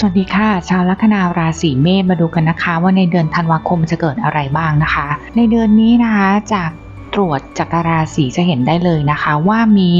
สวัสดีค่ะ ชาวลัคนาราศีเมษมาดูกันนะคะ ว่าในเดือนธันวาคมจะเกิดอะไรบ้างนะคะ ในเดือนนี้นะคะจากตรวจจากราศีจะเห็นได้เลยนะคะ ว่ามี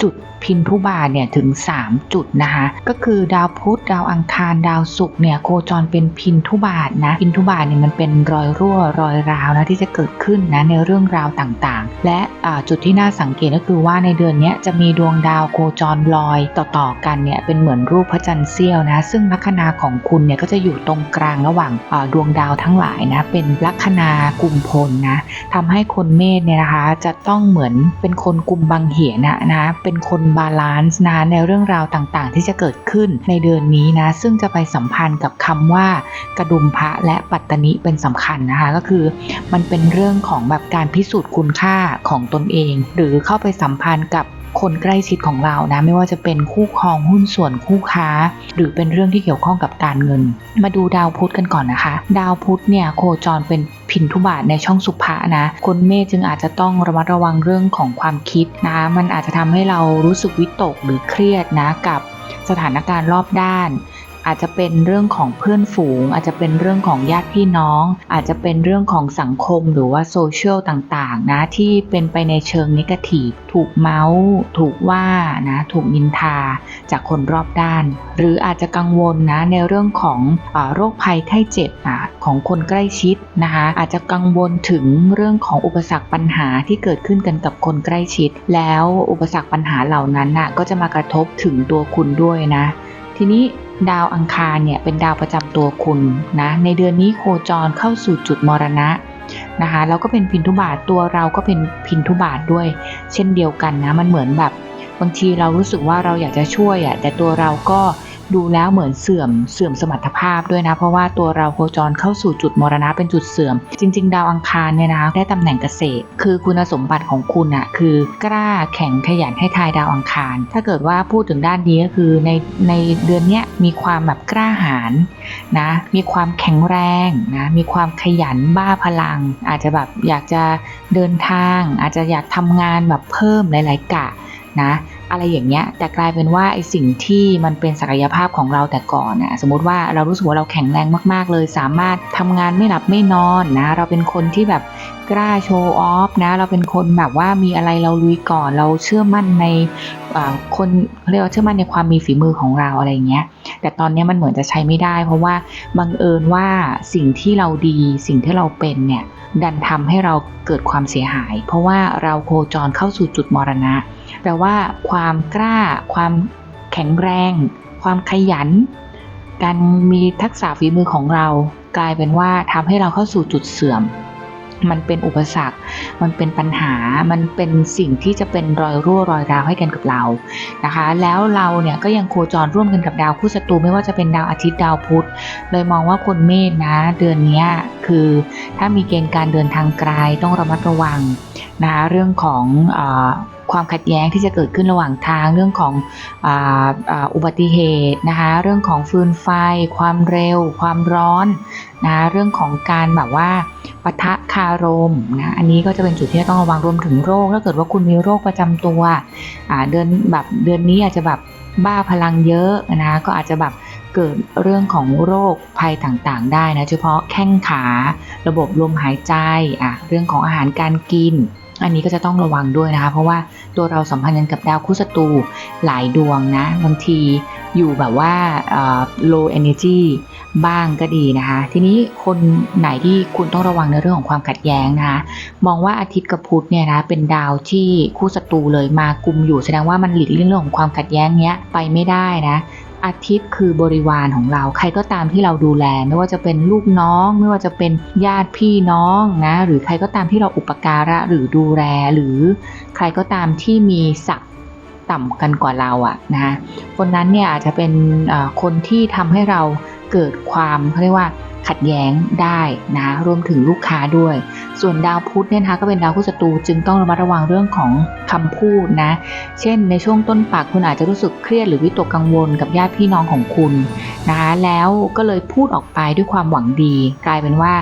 จุด พินทุบาเนี่ยถึง 3 จุดนะคะ ก็คือดาวพุธดาวอังคารดาวศุกร์เนี่ยโคจรเป็นพินทุบาทนะพินทุบาทเนี่ยมันเป็นรอยรั่วรอยร้าวนะที่จะเกิดขึ้นนะในเรื่องราวต่างๆ และจุดที่น่าสังเกตก็คือว่าในเดือนนี้จะมีดวงดาวโคจรลอยต่อๆกันเนี่ยเป็นเหมือนรูปพระจันทร์เสี้ยวนะซึ่งลัคนาของคุณเนี่ยก็จะอยู่ตรงกลางระหว่างดวงดาวทั้งหลายนะเป็นลัคนากุมพลนะทำให้คนเมษเนี่ยนะคะจะต้องเหมือนเป็นคนกลุ่มบางเหียนะนะเป็นคนบาลานซ์นะในเรื่องราวต่างๆ ที่จะเกิดขึ้นในเดือนนี้นะ ซึ่งจะไปสัมพันธ์กับคำว่ากระดุมพระและปัตตนิเป็นสำคัญนะคะ ก็คือมันเป็นเรื่องของแบบการพิสูจน์คุณค่าของตนเอง หรือเข้าไปสัมพันธ์กับ คนใกล้ชิดของเรานะไม่ว่าจะเป็นคู่ครองหุ้นส่วนคู่ค้า หรือเป็นเรื่องที่เกี่ยวข้องกับการเงิน มาดูดาวพุธกันก่อนนะคะ ดาวพุธเนี่ยโคจรเป็นพินทุบาทในช่องสุภะนะคนเมษจึงอาจจะต้องระมัดระวังเรื่องของความคิดนะมันอาจจะทำให้เรารู้สึกวิตกหรือเครียดนะกับสถานการณ์รอบด้าน อาจจะเป็นเรื่องของเพื่อนฝูง อาจจะเป็นเรื่องของญาติพี่น้อง อาจจะเป็นเรื่องของสังคมหรือว่าโซเชียลต่างๆนะที่เป็นไปในเชิงนิเกทีฟถูกเมาส์ ถูกว่านะถูกนินทาจากคนรอบด้าน หรืออาจจะกังวลนะในเรื่องของอโรคภัยไข้เจ็บอะของคนใกล้ชิดนะคะอาจจะกังวลถึงเรื่องของอุปสรรคปัญหาที่เกิดขึ้นกันกับคนใกล้ชิด แล้วอุปสรรคปัญหาเหล่านั้นน่ะก็จะมากระทบถึงตัวคุณด้วยนะ ทีนี้ดาวอังคารเนี่ยเป็นดาวประจำตัวคุณนะในเดือนนี้โคจรเข้าสู่จุดมรณะนะคะแล้วก็เป็นพินทุบาทตัวเราก็เป็นพินทุบาทด้วย เช่นเดียวกันนะมันเหมือนแบบ บางทีเรารู้สึกว่าเราอยากจะช่วยอะแต่ตัวเราก็ ดูแล้วเหมือนเสื่อมเสื่อมสมรรถภาพด้วยนะ เพราะว่าตัวเราโคจรเข้าสู่จุดมรณะเป็นจุดเสื่อม จริง ๆ ดาวอังคารเนี่ยนะได้ตำแหน่งเกษตร คือคุณสมบัติของคุณอะคือกล้าแข็งขยันให้ทายดาวอังคาร ถ้าเกิดว่าพูดถึงด้านนี้ก็คือในในเดือนเนี้ยมีความแบบกล้าหาญนะมีความแข็งแรงนะมีความขยันบ้าพลัง อาจจะแบบอยากจะเดินทาง อาจจะอยากทำงานแบบเพิ่มหลาย ๆ กะนะ อะไรอย่างเงี้ยแต่กลายเป็นว่าไอสิ่งที่มันเป็นศักยภาพของเราแต่ก่อนนะสมมติว่าเรารู้สึกว่าเราแข็งแรงมาก ๆ เลย สามารถทำงานไม่หลับไม่นอนนะ เราเป็นคนที่แบบกล้าโชว์ออฟนะ เราเป็นคนแบบว่ามีอะไรเราลุยก่อน เราเชื่อมั่นใน คนเรียกว่าเชื่อมั่นในความมีฝีมือของเราอะไรเงี้ย แต่ตอนนี้มันเหมือนจะใช้ไม่ได้ เพราะว่าบังเอิญว่าสิ่งที่เราดีสิ่งที่เราเป็นเนี่ยดันทำให้เราเกิดความเสียหาย เพราะว่าเราโคจรเข้าสู่จุดมรณะแปลว่าความกล้า ความแข็งแรง ความขยัน การมีทักษะฝีมือของเรา กลายเป็นว่าทำให้เราเข้าสู่จุดเสื่อม มันเป็นอุปสรรค มันเป็นปัญหา มันเป็นสิ่งที่จะเป็นรอยรั่วรอยร้าวให้กันกับเรา นะคะ แล้วเราเนี่ยก็ยังโคจรร่วมกันกับดาวคู่ศัตรูไม่ว่าจะเป็นดาวอาทิตย์ดาวพุธ เลยมองว่าคนเมษนะ เดือนนี้คือถ้ามีเกณฑ์การเดินทางไกลต้องระมัดระวังนะคะเรื่องของ ความขัดแย้งที่จะเกิดขึ้นระหว่างทางเรื่องของอ,อุบัติเหตุนะคะเรื่องของฟืนไฟ ความเร็ว ความร้อนนะเรื่องของการแบบว่าปะทะคารมนะอันนี้ก็จะเป็นจุดที่ต้องระวังรวมถึงโรคถ้าเกิดว่าคุณมีโรคประจำตัวเดือนแบบเดือนนี้อาจจะแบบบ้าพลังเยอะนะก็อาจจะแบบเกิดเรื่องของโรคภัยต่างๆ ได้นะเฉพาะแข้งขาระบบลมหายใจอะเรื่องของอาหารการกิน อันนี้ก็จะต้องระวังด้วยนะคะ เพราะว่าตัวเราสัมพันธ์กันกับดาวคู่ศัตรูหลายดวงนะ บางทีอยู่แบบว่า low energy บ้างก็ดีนะคะ ทีนี้คนไหนที่คุณต้องระวังในเรื่องของความขัดแย้งนะคะ มองว่าอาทิตย์กับพุธเนี่ยนะเป็นดาวที่คู่ศัตรูเลยมากุมอยู่ แสดงว่ามันหลีกเลี่ยงเรื่องของความขัดแย้งเนี้ยไปไม่ได้นะ อาทิตย์คือบริวารของเรา ใครก็ตามที่เราดูแล ไม่ว่าจะเป็นลูกน้อง ไม่ว่าจะเป็นญาติพี่น้องนะหรือใครก็ตามที่เราอุปการะหรือดูแลหรือใครก็ตามที่มีศักดิ์ต่ำกันกว่าเราอะนะคนนั้นเนี่ยอาจจะเป็นคนที่ทำให้เรา เกิดความเขาเรียกว่าขัดแย้งได้นะรวมถึงลูกค้าด้วย ส่วนดาวพุธเนี่ยนะคะก็เป็นดาวคู่ศัตรูจึงต้องระมัดระวังเรื่องของคำพูดนะ เช่น ในช่วงต้นปากคุณอาจจะรู้สึกเครียดหรือวิตกกังวลกับญาติพี่น้องของคุณนะคะแล้วก็เลยพูดออกไปด้วยความหวังดี กลายเป็นว่า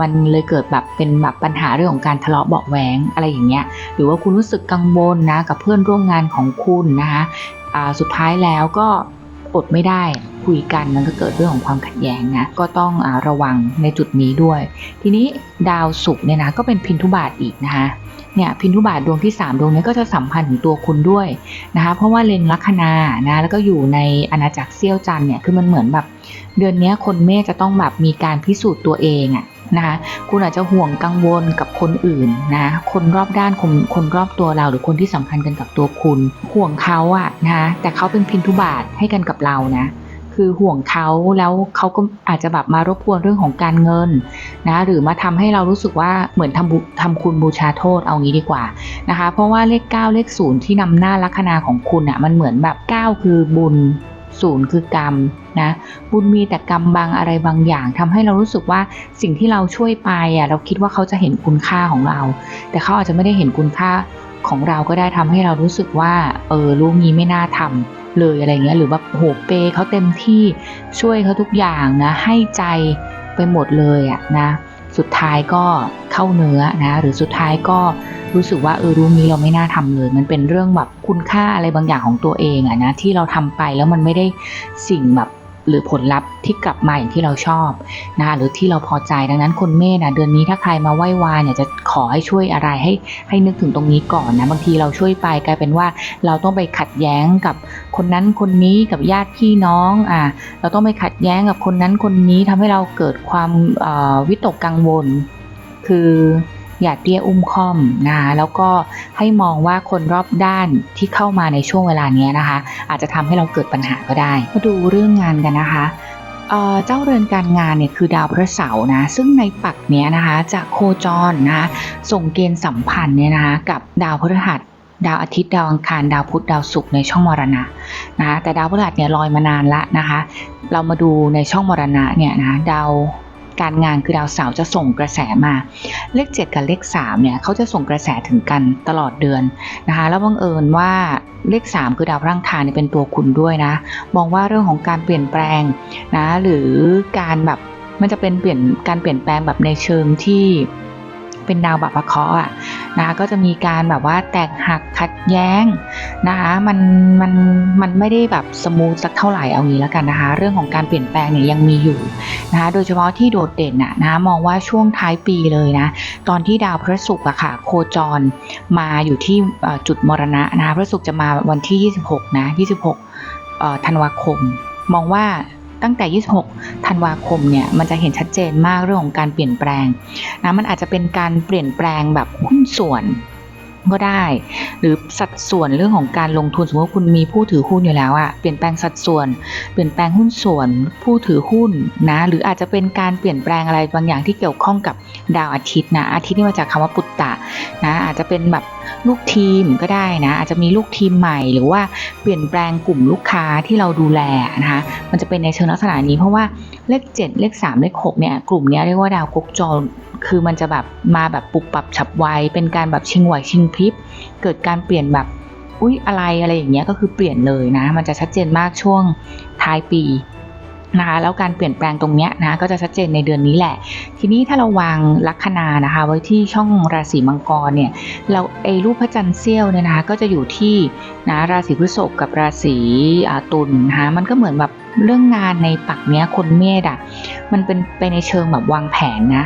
มันเลยเกิดแบบเป็นแบบปัญหาเรื่องของการทะเลาะเบาแหวงอะไรอย่างเงี้ยหรือว่าคุณรู้สึกกังวลนะกับเพื่อนร่วมงานของคุณนะคะสุดท้ายแล้วก็ อดไม่ได้คุยกันมันก็เกิดเรื่องของความขัดแย้งนะก็ต้องอระวังในจุดนี้ด้วย ทีนี้ดาวศุกร์เนี่ยนะก็เป็นพินทุบาทอีกนะคะเนี่ยพินทุบาทดวงที่ 3 ดวงนี้ก็จะสัมพันธ์ถึงตัวคุณด้วยนะคะเพราะว่าเล็งลัคนานะแล้วก็อยู่ในอาณาจักรเซี่ยวจันเนี่ยคือมันเหมือนแบบ เดือนนี้คนเมษจะต้องแบบมีการพิสูจน์ตัวเองอะ นะคะคุณอาจจะห่วงกังวลกับคนอื่นนะ คนรอบด้านคนคนรอบตัวเรา หรือคนที่สำคัญกันกับตัวคุณ ห่วงเขาอะนะคะแต่เขาเป็นพินทุบาทให้กันกับเรานะคือห่วงเขาแล้วเขาก็อาจจะแบบมารบกวนเรื่องของการเงินนะหรือมาทำให้เรารู้สึกว่าเหมือนทำบุทำคุณบูชาโทษเอางี้ดีกว่านะคะเพราะว่าเลข 9 เลข 0 ที่นำหน้าลัคนาของคุณอะมันเหมือนแบบ 9 คือบุญ ศูนย์คือกรรมนะบุญมีแต่กรรมบางอะไรบางอย่างทำให้เรารู้สึกว่าสิ่งที่เราช่วยไปอะเราคิดว่าเขาจะเห็นคุณค่าของเรา แต่เขาอาจจะไม่ได้เห็นคุณค่าของเราก็ได้ทำให้เรารู้สึกว่าเออลูกนี้ไม่น่าทำเลยอะไรเงี้ยหรือแบบโหเปยเขาเต็มที่ช่วยเขาทุกอย่างนะให้ใจไปหมดเลยอะนะ สุดท้ายก็เข้าเนื้อนะหรือสุดท้ายก็รู้สึกว่าเออรู้นี้เราไม่น่าทำเลย มันเป็นเรื่องแบบคุณค่าอะไรบางอย่างของตัวเองอะนะที่เราทำไปแล้วมันไม่ได้สิ่งแบบ หรือผลลัพธ์ที่กลับมาอย่างที่เราชอบนะหรือที่เราพอใจดังนั้นคนเมษนะเดือนนี้ถ้าใครมาไหว้วานเนี่ยจะขอให้ช่วยอะไรให้ให้นึกถึงตรงนี้ก่อนนะบางทีเราช่วยไปกลายเป็นว่าเราต้องไปขัดแย้งกับคนนั้นคนนี้กับญาติพี่น้องอะเราต้องไปขัดแย้งกับคนนั้นคนนี้ทำให้เราเกิดความวิตกกังวล คือ อย่าเตี้ยอุ้มค่อมนะคะแล้วก็ให้มองว่าคนรอบด้านที่เข้ามาในช่วงเวลานี้นะคะ อาจจะทำให้เราเกิดปัญหาก็ได้ มาดูเรื่องงานกันนะคะเเจ้าเรือนการงานเนี่ยคือดาวพระเสาร์นะซึ่งในปักเนี้ยนะคะจะโคจรนะคะส่งเกณฑ์สัมพันธ์เนี่ยนะคะกับดาวพฤหัสดาวอาทิตย์ดาวอังคารดาวพุธดาวศุกร์ในช่องมรณะนะคะแต่ดาวพฤหัสเนี่ยลอยมานานละนะคะ เรามาดูในช่องมรณะเนี่ยนะดาว การงานคือดาวเสาร์จะส่งกระแสมา เลข 7 กับเลข3เนี่ยเขาจะส่งกระแสถึงกันตลอดเดือนนะคะแล้วบังเอิญว่าเลข 3 คือดาวพระอังคาเนี่ยเป็นตัวคุณด้วยนะ มองว่าเรื่องของการเปลี่ยนแปลงนะหรือการแบบมันจะเป็นเปลี่ยนการเปลี่ยนแปลงแบบในเชิงที่เป็นดาวบัพเคาะห์อะนะคะก็จะมีการแบบว่าแตกหักขัดแย้ง นะคะมันมันมันไม่ได้แบบสมูทสักเท่าไหร่เอางี้แล้วกันนะคะ เรื่องของการเปลี่ยนแปลงเนี่ยยังมีอยู่นะคะโดยเฉพาะที่โดดเด่นน่ะนะมองว่าช่วงท้ายปีเลยนะตอนที่ดาวพระศุกร์อะค่ะโคจรมาอยู่ที่จุดมรณะนะคะพระศุกร์จะมาวันที่ 26นะ26ธันวาคม มองว่าตั้งแต่ 26 ธันวาคมเนี่ย มันจะเห็นชัดเจนมากเรื่องของการเปลี่ยนแปลงนะ มันอาจจะเป็นการเปลี่ยนแปลงแบบหุ้นส่วนก็ได้ หรือสัดส่วนเรื่องของการลงทุนสมมติว่าคุณมีผู้ถือหุ้นอยู่แล้วอะเปลี่ยนแปลงสัดส่วน เปลี่ยนแปลงหุ้นส่วน ผู้ถือหุ้นนะหรืออาจจะเป็นการเปลี่ยนแปลงอะไรบางอย่างที่เกี่ยวข้องกับดาวอาทิตย์นะอาทิตย์นี่มาจากคำว่าปุตตะนะอาจจะเป็นแบบ ลูกทีมก็ได้นะ อาจจะมีลูกทีมใหม่หรือว่าเปลี่ยนแปลงกลุ่มลูกค้าที่เราดูแลนะคะมันจะเป็นในเชิงลักษณะนี้เพราะว่าเลข 7 เลข 3 เลข 6 เนี่ย กลุ่มนี้เรียกว่าดาวกุ๊กจรคือมันจะแบบมาแบบปุบปรับฉับไว เป็นการแบบชิงไหวชิงพริบ เกิดการเปลี่ยนแบบอุ๊ยอะไรอะไรอย่างเงี้ยก็คือเปลี่ยนเลยนะ มันจะชัดเจนมากช่วงท้ายปี นะคะแล้วการเปลี่ยนแปลงตรงนี้นะก็จะชัดเจนในเดือนนี้แหละ ทีนี้ถ้าเราวางลัคนานะคะ ไว้ที่ช่องราศีมังกรเนี่ยเราไอรูปพระจันทร์เสี้ยวเนี่ยนะคะก็จะอยู่ที่นะราศีพฤษภกับราศีตุลนะคะมันก็เหมือนแบบเรื่องงานในปักเนี้ยคนเมษอะมันเป็นไปในเชิงแบบวางแผนนะ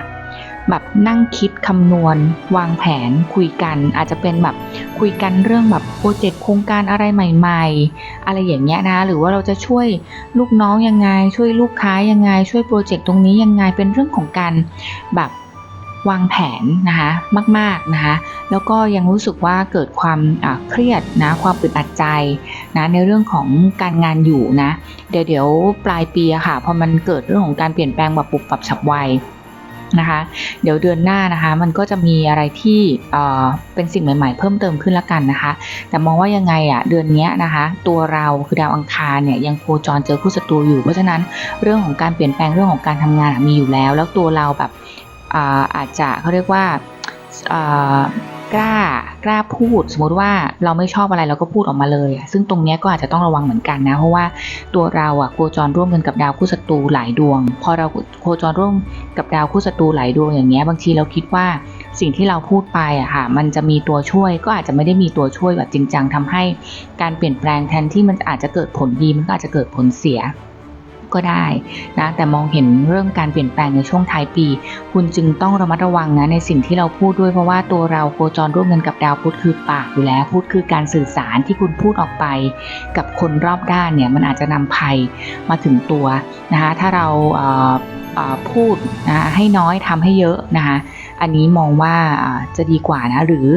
แบบนั่งคิดคำนวณ วางแผนคุยกัน อาจจะเป็นแบบคุยกันเรื่องแบบโปรเจกต์โครงการอะไรใหม่ๆ อะไรอย่างเงี้ยนะหรือว่าเราจะช่วยลูกน้องยังไง ช่วยลูกค้ายังไง ช่วยโปรเจกต์ตรงนี้ยังไงเป็นเรื่องของการแบบวางแผนนะคะมากๆนะคะแล้วก็ยังรู้สึกว่าเกิดความเครียดนะความอึดอัดใจนะในเรื่องของการงานอยู่นะเดี๋ยวเดี๋ยวปลายปีอะค่ะพอมันเกิดเรื่องของการเปลี่ยนแปลงแบบปุบปับฉับไว นะคะ เดี๋ยวเดือนหน้านะคะ มันก็จะมีอะไรที่เป็นสิ่งใหม่ ๆ เพิ่มเติมขึ้นละกันนะคะ แต่มองว่ายังไงอะเดือนนี้นะคะ ตัวเราคือดาวอังคารเนี่ยยังโคจรเจอคู่ศัตรูอยู่ เพราะฉะนั้นเรื่องของการเปลี่ยนแปลงเรื่องของการทำงานมีอยู่แล้ว แล้วตัวเราแบบอาอาจจะเขาเรียกว่ากล้า กล้าพูด สมมติว่าเราไม่ชอบอะไรเราก็พูดออกมาเลย ซึ่งตรงนี้ก็อาจจะต้องระวังเหมือนกันนะ เพราะว่าตัวเราอะโคจรร่วมกันกับดาวคู่ศัตรูหลายดวง พอเราโคจรร่วมกับดาวคู่ศัตรูหลายดวงอย่างเงี้ยบางทีเราคิดว่าสิ่งที่เราพูดไปอะค่ะมันจะมีตัวช่วยก็อาจจะไม่ได้มีตัวช่วยแบบจริงจังทำให้การเปลี่ยนแปลงแทนที่มันอาจจะเกิดผลดีมันก็อาจจะเกิดผลเสีย ก็ได้นะแต่มองเห็นเรื่องการเปลี่ยนแปลงในช่วงท้ายปี คุณจึงต้องระมัดระวังนะในสิ่งที่เราพูดด้วยเพราะว่าตัวเราโคจรร่วมกันกับดาวพุธคือปากอยู่แล้วพุธคือการสื่อสารที่คุณพูดออกไป กับคนรอบด้านเนี่ยมันอาจจะนำภัยมาถึงตัวนะคะถ้าเราเพูดนะให้น้อยทำให้เยอะนะคะอันนี้มองว่าอ่าจะดีกว่านะหรือ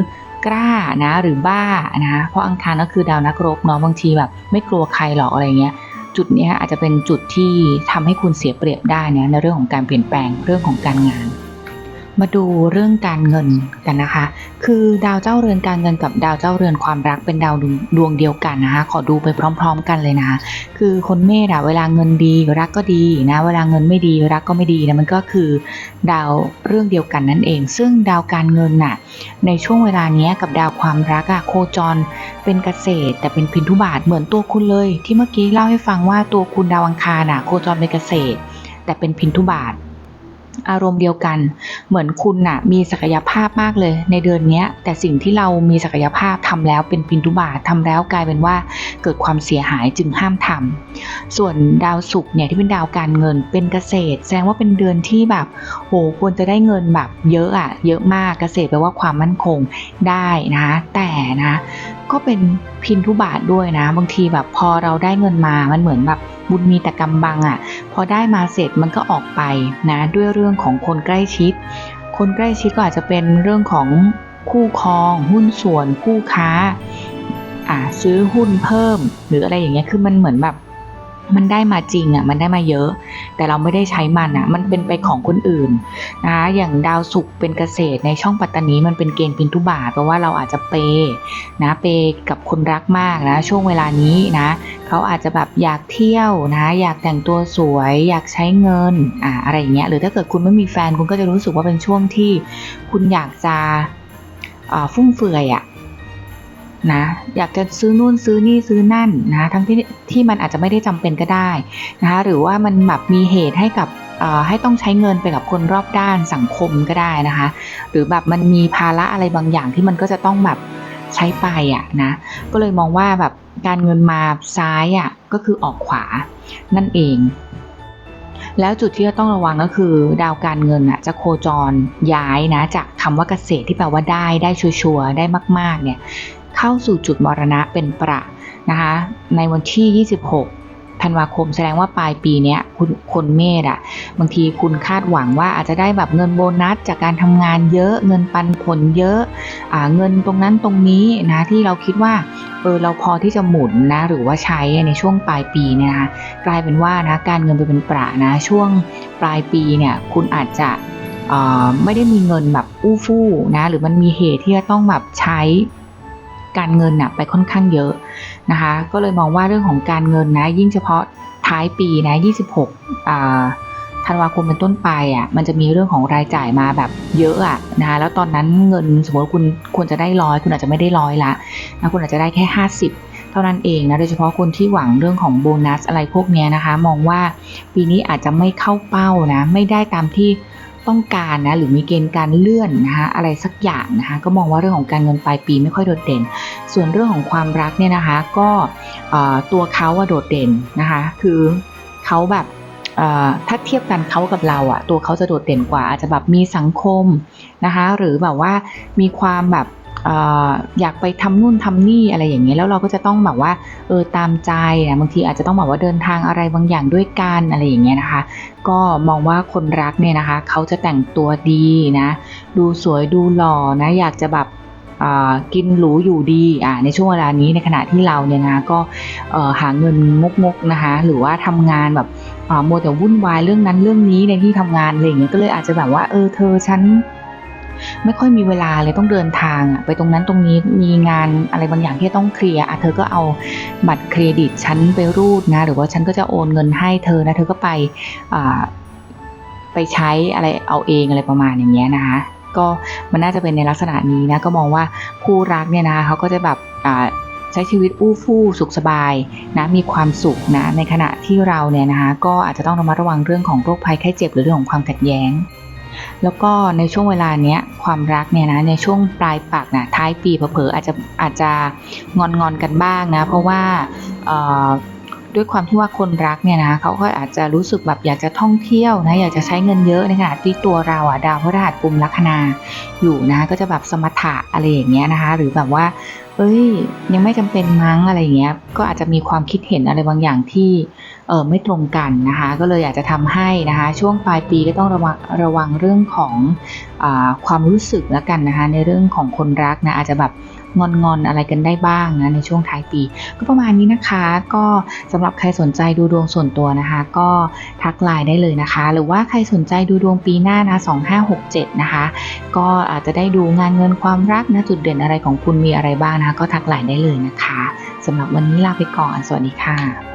กล้านะหรือบ้านะเพราะอังคารก็คือดาวนักรบเนาะบางทีแบบไม่กลัวใครหรอกอะไรเงี้ย จุดนี้อาจจะเป็นจุดที่ทำให้คุณเสียเปรียบได้นะในเรื่องของการเปลี่ยนแปลงเรื่องของการงาน มาดูเรื่องการเงินกันนะคะ คือดาวเจ้าเรือนการเงินกับดาวเจ้าเรือนความรักเป็นดาวดวงเดียวกันนะคะ ขอดูไปพร้อม ๆ กันเลยนะคะ คือคนเมษอะเวลาเงินดีรักก็ดีนะ เวลาเงินไม่ดีรักก็ไม่ดีนะ มันก็คือดาวเรื่องเดียวกันนั่นเอง ซึ่งดาวการเงินน่ะ ในช่วงเวลานี้กับดาวความรักอะโคจรเป็นเกษตร แต่เป็นพินทุบาทเหมือนตัวคุณเลย ที่เมื่อกี้เล่าให้ฟังว่าตัวคุณดาวอังคารน่ะโคจรเป็นเกษตร แต่เป็นพินทุบาท อารมณ์เดียวกัน เหมือนคุณน่ะมีศักยภาพมากเลย ในเดือนนี้แต่สิ่งที่เรามีศักยภาพทำแล้วเป็นพินทุบาททำแล้วกลายเป็นว่าเกิดความเสียหายจึงห้ามทำส่วนดาวศุกร์เนี่ยที่เป็นดาวการเงินเป็นเกษตร แสดงว่าเป็นเดือนที่แบบโหควรจะได้เงินแบบเยอะอะเยอะมากเกษตรแปลว่าความมั่นคงได้นะแต่นะ ก็เป็นพินทุบาทด้วยนะ บางทีแบบพอเราได้เงินมา มันเหมือนแบบบุญมีแต่กำบังอะ่ะ พอได้มาเสร็จมันก็ออกไปนะ ด้วยเรื่องของคนใกล้ชิด คนใกล้ชิดก็อาจจะเป็นเรื่องของคู่ครอง หุ้นส่วนคู่ค้าอ่าซื้อหุ้นเพิ่ม หรืออะไรอย่างเงี้ยคือมันเหมือนแบบ มันได้มาจริงอะมันได้มาเยอะ แต่เราไม่ได้ใช้มันอะมันเป็นไปของคนอื่นนะคะอย่างดาวศุกร์เป็นเกษตรในช่องปัตตานีมันเป็นเกณฑ์พินทุบาทเพราะว่าเราอาจจะเปย์นะเปย์กับคนรักมากนะช่วงเวลานี้นะเขาอาจจะแบบอยากเที่ยวนะ อยากแต่งตัวสวย อยากใช้เงินอ่าอะไรอย่างเงี้ยหรือถ้าเกิดคุณไม่มีแฟนคุณก็จะรู้สึกว่าเป็นช่วงที่ คุณอยากจะอ่าฟุ่มเฟือยอะ นะอยากจะซื้อนู่นซื้อนี่ซื้อนั่นนะทั้งที่ที่มันอาจจะไม่ได้จำเป็นก็ได้นะคะหรือว่ามันแบบมีเหตุให้กับเอ่อให้ต้องใช้เงินไปกับคนรอบด้านสังคมก็ได้นะคะ หรือแบบมันมีภาระอะไรบางอย่างที่มันก็จะต้องแบบใช้ไปอะนะก็เลยมองว่าแบบการเงินมาซ้ายอะก็คือออกขวานั่นเอง แล้วจุดที่จะต้องระวังก็คือ ดาวการเงินอะจะโคจรย้ายนะจากคำว่าเกษตรที่แปลว่าได้ได้ชัวร์ได้มาก ๆเนี่ย เข้าสู่จุดมรณะเป็นประนะคะในวันที่ 26 ธันวาคมแสดงว่าปลายปีเนี้ยคุณคนเมษอะบางทีคุณคาดหวังว่าอาจจะได้แบบเงินโบนัสจากการทำงานเยอะเงินปันผลเยอะอ่าเงินตรงนั้นตรงนี้นะที่เราคิดว่าเออเราพอที่จะหมุนนะหรือว่าใช้ในช่วงปลายปีเนี่ยนะคะกลายเป็นว่านะการเงินไปเป็นประนะช่วงปลายปีเนี่ยคุณอาจจะไม่ได้มีเงินแบบอู้ฟู่นะหรือมันมีเหตุที่จะต้องแบบใช้ การเงินน่ะไปค่อนข้างเยอะนะคะ ก็เลยมองว่าเรื่องของการเงินนะยิ่งเฉพาะท้ายปีนะ 26อ่าธันวาคมเป็นต้นไปอะมันจะมีเรื่องของรายจ่ายมาแบบเยอะอะนะคะแล้วตอนนั้นเงินสมมติว่าคุณควรจะได้ร้อยคุณอาจจะไม่ได้ร้อยละนะคุณอาจจะได้แค่ 50 เท่านั้นเองนะโดยเฉพาะคนที่หวังเรื่องของโบนัสอะไรพวกนี้นะคะ มองว่าปีนี้อาจจะไม่เข้าเป้านะไม่ได้ตามที่ ต้องการนะหรือมีเกณฑ์การเลื่อนนะคะอะไรสักอย่างนะคะก็มองว่าเรื่องของการเงินปลายปีไม่ค่อยโดดเด่น ส่วนเรื่องของความรักเนี่ยนะคะก็ตัวเขาอะโดดเด่นนะคะคือเขาแบบถ้าเทียบกันเขากับเราอะตัวเขาจะโดดเด่นกว่าอาจจะแบบมีสังคมนะคะหรือแบบว่ามีความแบบ อยากไปทำนู่นทำนี่อะไรอย่างเงี้ยแล้วเราก็จะต้องแบบว่าเออตามใจนะบางทีอาจจะต้องแบบว่าเดินทางอะไรบางอย่างด้วยกันอะไรอย่างเงี้ยนะคะ ก็มองว่าคนรักเนี่ยนะคะ เขาจะแต่งตัวดีนะดูสวยดูหล่อนะอยากจะแบบอ่ากินหรูอยู่ดีอ่าในช่วงเวลานี้ในขณะที่เราเนี่ยนะก็หาเงินงกๆนะคะ หรือว่าทำงานแบบอ่ามัวแต่วุ่นวายเรื่องนั้นเรื่องนี้ในที่ทำงานอะไรอย่างเงี้ยก็เลยอาจจะแบบว่าเออเธอฉัน ไม่ค่อยมีเวลาเลยต้องเดินทางอะไปตรงนั้นตรงนี้มีงานอะไรบางอย่างที่ต้องเคลียร์อะเธอก็เอาบัตรเครดิตฉันไปรูดนะหรือว่าฉันก็จะโอนเงินให้เธอนะเธอก็ไปไปใช้อะไรเอาเองอะไรประมาณอย่างเงี้ยนะคะก็มันน่าจะเป็นในลักษณะนี้นะก็มองว่าคู่รักเนี่ยนะเขาก็จะแบบใช้ชีวิตอู้ฟู่สุขสบายนะมีความสุขนะในขณะที่เราเนี่ยนะคะก็อาจจะต้องระมัดระวังเรื่องของโรคภัยไข้เจ็บหรือเรื่องของความขัดแย้ง แล้วก็ในช่วงเวลาเนี้ยความรักเนี่ยนะในช่วงปลายปักนะท้ายปีเผลออาจจะอาจจะงอนงอนกันบ้างนะ เพราะว่าด้วยความที่ว่าคนรักเนี่ยนะเขาก็อาจจะรู้สึกแบบอยากจะท่องเที่ยวนะอยากจะใช้เงินเยอะในขณะที่ตัวเราอะดาวพฤหัสกุมลัคนาอยู่นะ ก็จะแบบสมถะอะไรอย่างเงี้ยนะคะ หรือแบบว่า เอ้ย ยังไม่จำเป็นมั้งอะไรอย่างเงี้ยก็อาจจะมีความคิดเห็นอะไรบางอย่างที่ ไม่ตรงกันนะคะ ก็เลยอยากจะทำให้นะคะ ช่วงปลายปีก็ต้องระวังระวังเรื่องของอความรู้สึกแล้วกันนะคะ ในเรื่องของคนรักนะอาจจะแบบงอนงอนๆอะไรกันได้บ้างนะในช่วงท้ายปี ก็ประมาณนี้นะคะ ก็สำหรับใครสนใจดูดวงส่วนตัวนะคะ ก็ทักไลน์ได้เลยนะคะ หรือว่าใครสนใจดูดวงปีหน้านะ2567 นะคะ ก็อาจจะได้ดูงานเงินความรักนะจุดเด่นอะไรของคุณมีอะไรบ้างนะคะ ก็ทักไลน์ได้เลยนะคะสำหรับวันนี้ลาไปก่อน สวัสดีค่ะ